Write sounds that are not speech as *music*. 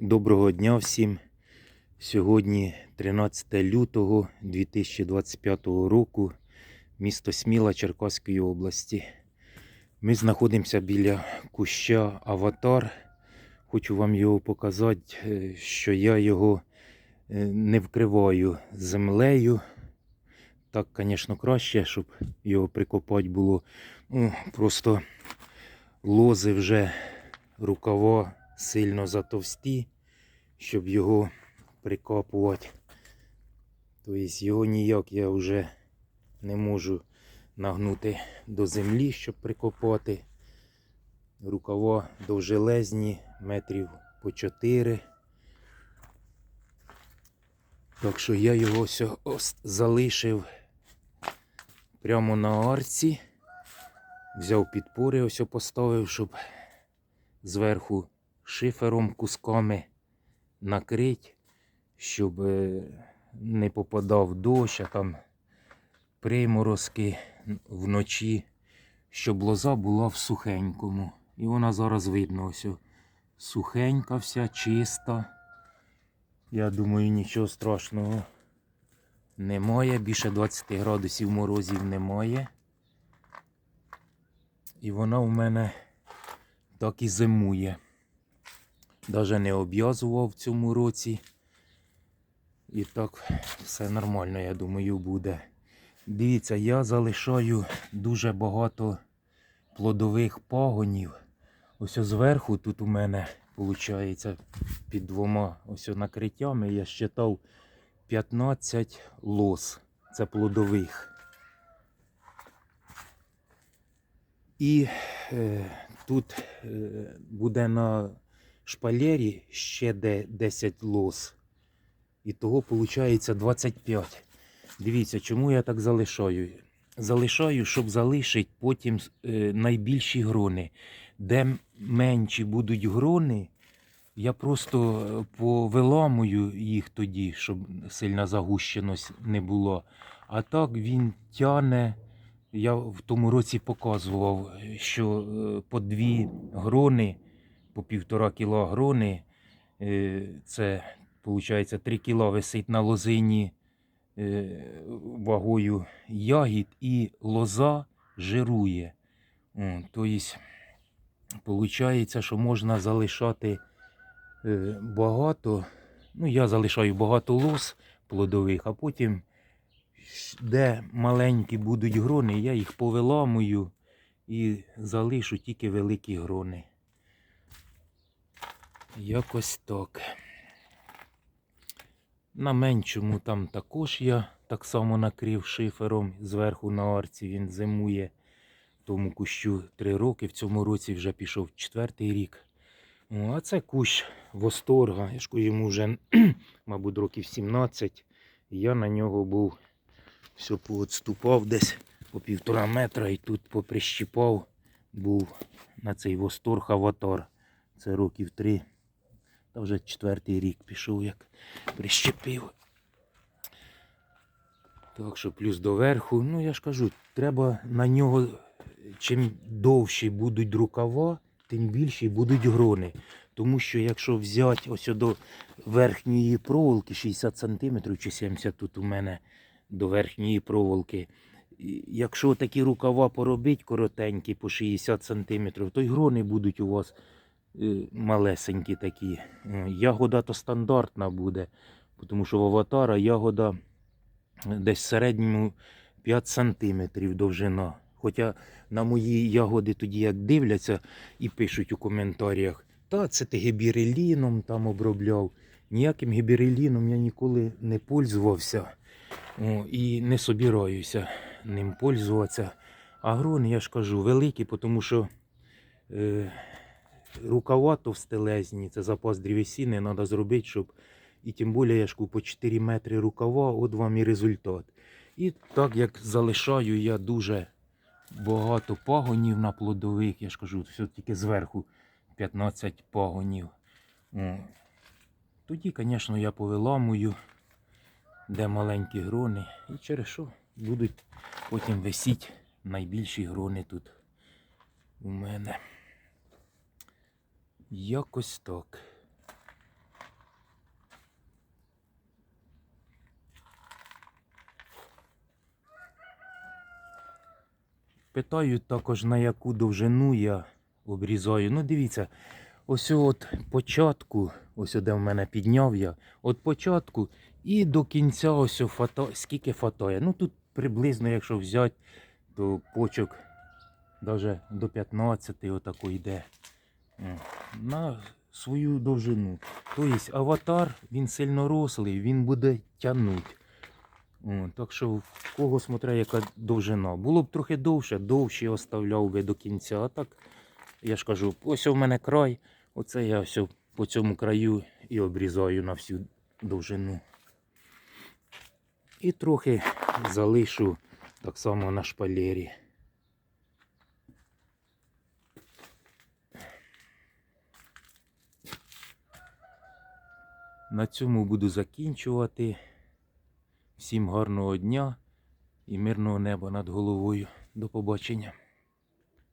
Доброго дня всім. Сьогодні 13 лютого 2025 року, місто Сміла Черкаської області. Ми знаходимося біля куща Аватар. Хочу вам його показати, е, що я його е, не вкриваю землею. Так, звісно, краще, щоб його прикопати було. Ну, просто лози вже рукава сильно затовсті, щоб його прикопувати. Тобто його ніяк я вже не можу нагнути до землі, щоб прикопати. Рукава довжелезні, метрів по 4. Так що я його залишив прямо на арці. Взяв підпори, ось поставив, щоб зверху шифером кусками накрити, щоб е, не попадав дощ, а там приморозки вночі, щоб лоза була в сухенькому. І вона зараз видно ось сухенька вся, чиста. Я думаю, нічого страшного немає. Більше 20 градусів морозів немає. І вона у мене так і зимує. Даже не обв'язував в цьому році. І так все нормально, я думаю, буде. Дивіться, я залишаю дуже багато плодових пагонів. Ось зверху тут у мене виходить під двома ось накриттями я щитав 15 лос. Це плодових. І е, тут е, буде на шпалері ще де 10 лос. І того виходить 25. Дивіться, чому я так залишаю. Залишаю, щоб залишити потім е, найбільші грони. Де менші будуть грони, я просто е, повиламую їх тоді, щоб сильна загущеність не було. А так він тяне. Я в тому році показував, що е, по дві грони, по півтора кіла грони, е, це виходить 3 кіла висить на лозині е, вагою ягід і лоза жирує. Тобто, виходить, що можна залишати е, багато. Ну, я залишаю багато лоз плодових, а потім де маленькі будуть грони, я їх повиламую і залишу тільки великі грони. Якось так. На меншому там також я так само накрив шифером зверху на арці. Він зимує тому кущу 3 роки. В цьому році вже пішов четвертий рік. О, а це кущ восторга. Я ж йому вже, *clears throat* мабуть, років 17. Я на нього був все поотступав десь по півтора метра і тут поприщіпав, був на цей восторг аватар. Це років три. Та вже четвертий рік пішов, як прищепив. Так що плюс доверху. Ну я ж кажу, треба на нього, чим довші будуть рукава, тим більші будуть грони. Тому що якщо взяти ось до верхньої проволоки 60 см чи 70 тут у мене до верхньої проволоки. Якщо такі рукава поробить коротенькі по 60 см, то й грони будуть у вас малесенькі такі. Е, Ягода то стандартна буде, тому що в аватара ягода десь в середньому 5 см довжина. Хоча на мої ягоди тоді як дивляться і пишуть у коментарях, та це ти гібіреліном там обробляв. Ніяким гібіреліном я ніколи не пользувався. О, і не собираюся ним пользуватися. Грони, я ж кажу, великі, тому що е, рукава товстелезні, це запас древесини, треба зробити, щоб. І тим більше я ж по 4 метри рукава, от вам і результат. І так як залишаю я дуже багато пагонів на плодових, я ж кажу, все тільки зверху 15 пагонів. Тоді, звісно, я повиламую де маленькі грони. І через що будуть потім висіти найбільші грони тут у мене. Якось так. Питаю також на яку довжину я обрізаю. Ну, дивіться, ось от початку, ось де в мене підняв я, от початку і до кінця ось фото, скільки фотоє. Ну тут приблизно, якщо взяти, то почок навіть до 15 отако йде. На свою довжину. Тобто аватар, він сильно рослий, він буде тягнути. Так що в кого смотря яка довжина. Було б трохи довше, довше оставляв би до кінця. А так, я ж кажу, ось у мене край, оце я ось по цьому краю і обрізаю на всю довжину. І трохи залишу так само на шпалері. На цьому буду закінчувати. Всім гарного дня і мирного неба над головою. До побачення.